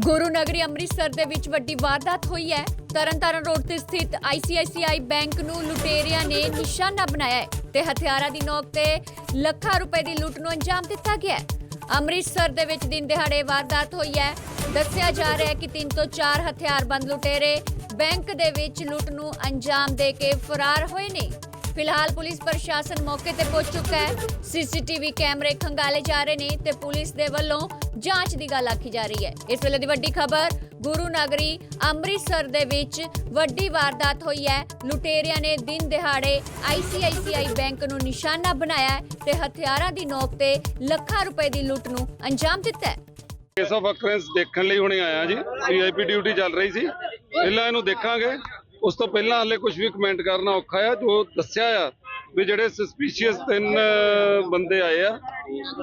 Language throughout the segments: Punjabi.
ਗੁਰੂ ਨਗਰੀ ਅੰਮ੍ਰਿਤਸਰ ਦੇ ਵਿੱਚ ਵੱਡੀ ਵਾਰਦਾਤ ਹੋਈ ਹੈ। ਤਰਨਤਾਰਨ ਰੋਡ ਤੇ ਸਥਿਤ ICICI ਬੈਂਕ ਨੂੰ ਲੁਟੇਰਿਆਂ ਨੇ ਨਿਸ਼ਾਨਾ ਬਣਾਇਆ ਹੈ ਤੇ ਹਥਿਆਰਾਂ ਦੀ ਨੋਕ ਤੇ ਲੱਖਾਂ ਰੁਪਏ ਦੀ ਲੁੱਟ ਨੂੰ ਅੰਜਾਮ ਦਿੱਤਾ ਗਿਆ ਹੈ। ਅੰਮ੍ਰਿਤਸਰ ਦੇ ਵਿੱਚ ਦਿਨ ਦਿਹਾੜੇ ਵਾਰਦਾਤ ਹੋਈ ਹੈ। ਦੱਸਿਆ ਜਾ ਰਿਹਾ ਹੈ ਕਿ ਤਿੰਨ ਤੋਂ ਚਾਰ ਹਥਿਆਰਬੰਦ ਲੁਟੇਰੇ ਬੈਂਕ ਦੇ ਵਿੱਚ ਲੁੱਟ ਨੂੰ ਅੰਜਾਮ ਦੇ ਕੇ ਫਰਾਰ ਹੋਏ ਨੇ। ਫਿਲਹਾਲ ਪੁਲਿਸ ਪ੍ਰਸ਼ਾਸਨ ਮੌਕੇ ਤੇ ਪਹੁੰਚ ਚੁੱਕਾ ਹੈ। ਸੀਸੀਟੀਵੀ ਕੈਮਰੇ ਖੰਗਾਲੇ ਜਾ ਰਹੇ ਨੇ ਤੇ ਪੁਲਿਸ ਦੇ ਵੱਲੋਂ ਜਾਂਚ ਦੀ ਗੱਲ ਆਖੀ ਜਾ ਰਹੀ ਹੈ। ਇਸ ਵੇਲੇ ਦੀ ਵੱਡੀ ਖਬਰ, ਗੁਰੂ ਨਗਰੀ ਅੰਮ੍ਰਿਤਸਰ ਦੇ ਵਿੱਚ ਵੱਡੀ ਵਾਰਦਾਤ ਹੋਈ ਹੈ। ਲੁਟੇਰਿਆਂ ਨੇ ਦਿਨ ਦਿਹਾੜੇ ICICI ਬੈਂਕ ਨੂੰ ਨਿਸ਼ਾਨਾ ਬਣਾਇਆ ਤੇ ਹਥਿਆਰਾਂ ਦੀ ਨੋਕ ਤੇ ਲੱਖਾਂ ਰੁਪਏ ਦੀ ਲੁੱਟ ਨੂੰ ਅੰਜਾਮ ਦਿੱਤਾ ਹੈ। ਕੇਸ ਆਫ ਅਕਰੈਂਸ ਦੇਖਣ ਲਈ ਹੁਣੇ ਆਇਆ ਜੀ। ਵੀਆਈਪੀ ਡਿਊਟੀ ਚੱਲ ਰਹੀ ਸੀ। ਪਹਿਲਾਂ ਇਹਨੂੰ ਦੇਖਾਂਗੇ। ਉਸ ਤੋਂ ਪਹਿਲਾਂ ਹਲੇ ਕੁਝ ਵੀ ਕਮੈਂਟ ਕਰਨਾ ਔਖਾ ਆ ਜੋ ਦੱਸਿਆ ਆ ਵੀ ਜਿਹੜੇ ਸਸਪੀਸ਼ੀਅਸ ਤਿੰਨ ਬੰਦੇ ਆਏ ਆ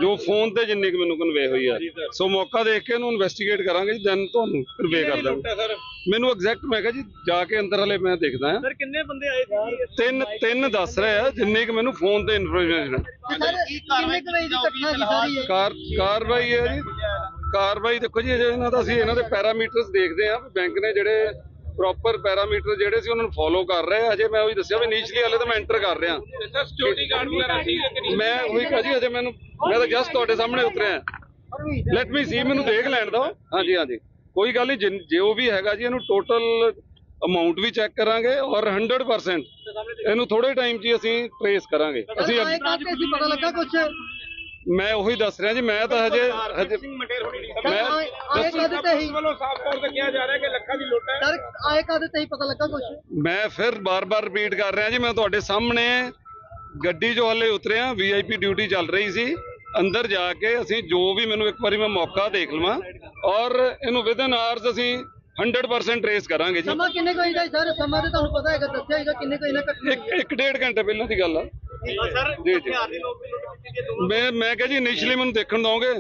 ਜੋ ਫੋਨ ਤੇ ਜਿੰਨੀ ਕੁ ਮੈਨੂੰ ਕਨਵੇ ਹੋਈ ਆ। ਸੋ ਮੌਕਾ ਦੇਖ ਕੇ ਇਹਨੂੰ ਇਨਵੈਸਟੀਗੇਟ ਕਰਾਂਗੇ ਜੀ ਦੈਨ ਤੁਹਾਨੂੰ ਕਨਵੇ ਕਰ ਦਾਂਗੇ। ਮੈਨੂੰ ਐਗਜ਼ੈਕਟ ਮੈਂ ਕਿਹਾ ਜੀ ਜਾ ਕੇ ਅੰਦਰ ਹਲੇ ਮੈਂ ਦੇਖਦਾ ਆ। ਸਰ ਕਿੰਨੇ ਬੰਦੇ ਆਏ ਸੀ? ਤਿੰਨ ਤਿੰਨ ਦੱਸ ਰਹੇ ਆ ਜਿੰਨੀ ਕੁ ਮੈਨੂੰ ਫੋਨ ਤੇ ਇਨਫੋਰਮੇਸ਼ਨ ਹੈ ਸਰ ਕਿੰਨੇ ਕੁ ਵਜੇ ਦੀ ਘਟਨਾ ਸੀ ਸਾਰੀ ਇਹ? ਕਾਰ ਕਾਰਵਾਈ ਹੈ ਜੀ। ਕਾਰਵਾਈ ਦੇਖੋ ਜੀ ਅਜੇ ਇਹਨਾਂ ਦਾ ਅਸੀਂ ਇਹਨਾਂ ਦੇ ਪੈਰਾਮੀਟਰਸ ਦੇਖਦੇ ਆ ਬੈਂਕ ਨੇ ਜਿਹੜੇ ਪ੍ਰੋਪਰ ਪੈਰਾਮੀਟਰ ਜਿਹੜੇ ਸੀ ਉਹਨਾਂ ਨੂੰ ਫੋਲੋ ਕਰ ਰਹੇ ਆ। ਅਜੇ ਮੈਂ ਉਹੀ ਦੱਸਿਆ ਵੀ ਨੀਚਲੀ ਹਾਲੇ ਤਾਂ ਮੈਂ ਐਂਟਰ ਕਰ ਰਿਹਾ। ਸਰ ਸਿਕਿਉਰਿਟੀ ਗਾਰਡ ਵਗੈਰਾ ਸੀ ਮੈਂ ਉਹੀ ਕਹਾਂ ਜੀ ਅਜੇ ਮੈਨੂੰ ਮੈਂ ਤਾਂ ਜਸਟ ਤੁਹਾਡੇ ਸਾਹਮਣੇ ਉਤਰਿਆ। ਲੈਟ ਮੀ ਸੀ ਮੈਨੂੰ ਦੇਖ ਲੈਣ ਦਿਓ। ਹਾਂਜੀ ਹਾਂਜੀ। ਕੋਈ ਗੱਲ ਨਹੀਂ ਜਿਨ- ਜੋ ਵੀ ਹੈਗਾ ਜੀ ਇਹਨੂੰ ਟੋਟਲ ਅਮਾਉਂਟ ਵੀ ਚੈੱਕ ਕਰਾਂਗੇ ਔਰ 100% ਇਹਨੂੰ ਥੋੜੇ ਟਾਈਮ 'ਚ ਅਸੀਂ ਟ੍ਰੇਸ ਕਰਾਂਗੇ। ਅਸੀਂ ਪਤਾ ਲੱਗਾ ਸਰ ਮੈਂ ਉਹੀ ਦੱਸ ਰਿਹਾ ਜੀ ਮੈਂ ਤਾਂ ਹਜੇ ਹਜੇ ਮੈਂ ਆਏ ਕਾਦੇ ਤੇ ਹੀ? ਵੱਲੋਂ ਸਾਫ਼ ਤੌਰ ਤੇ ਕਿਹਾ ਜਾ ਰਿਹਾ ਕਿ ਲੱਖਾਂ ਦੀ ਲੁੱਟ ਹੈ। ਸਰ ਆਏ ਕਾਦੇ ਤੇ ਹੀ ਪਤਾ ਲੱਗਾ ਕੁਛ? ਮੈਂ ਫਿਰ ਬਾਰ-ਬਾਰ ਰਿਪੀਟ ਕਰ ਰਿਹਾ ਜੀ ਮੈਂ ਤੁਹਾਡੇ ਸਾਹਮਣੇ ਗੱਡੀ 'ਚੋਂ ਹਲੇ ਉਤਰਿਆ ਵੀਆਈਪੀ ਡਿਊਟੀ ਚੱਲ ਰਹੀ ਸੀ। ਅੰਦਰ ਜਾ ਕੇ ਅਸੀਂ ਜੋ ਵੀ ਮੈਨੂੰ ਇੱਕ ਵਾਰੀ ਮੈਂ ਮੌਕਾ ਦੇਖ ਲਵਾਂ ਔਰ ਇਹਨੂੰ ਵਿਦਨ ਆਵਰਸ ਅਸੀਂ 100% ਟ੍ਰੇਸ ਕਰਾਂਗੇ ਜੀ। ਸਮਾਂ ਕਿੰਨੇ ਕੋਈ ਦਾ ਸਰ? ਸਮਾਂ ਤੇ ਤੁਹਾਨੂੰ ਪਤਾ ਹੈਗਾ ਦੱਸਿਆ ਹੈਗਾ ਕਿੰਨੇ ਕੋਈ ਨਾ ਇੱਕ ਇੱਕ ਡੇਢ ਘੰਟੇ ਪਹਿਲਾਂ ਦੀ ਗੱਲ ਆ। ਸਰ ਜੀ ਜੀ। ਮੈਂ ਮੈਂ ਕਿਹਾ ਜੀ ਇਨੀਸ਼ੀਅਲੀ ਮੈਨੂੰ ਦੇਖਣ ਦਓਗੇ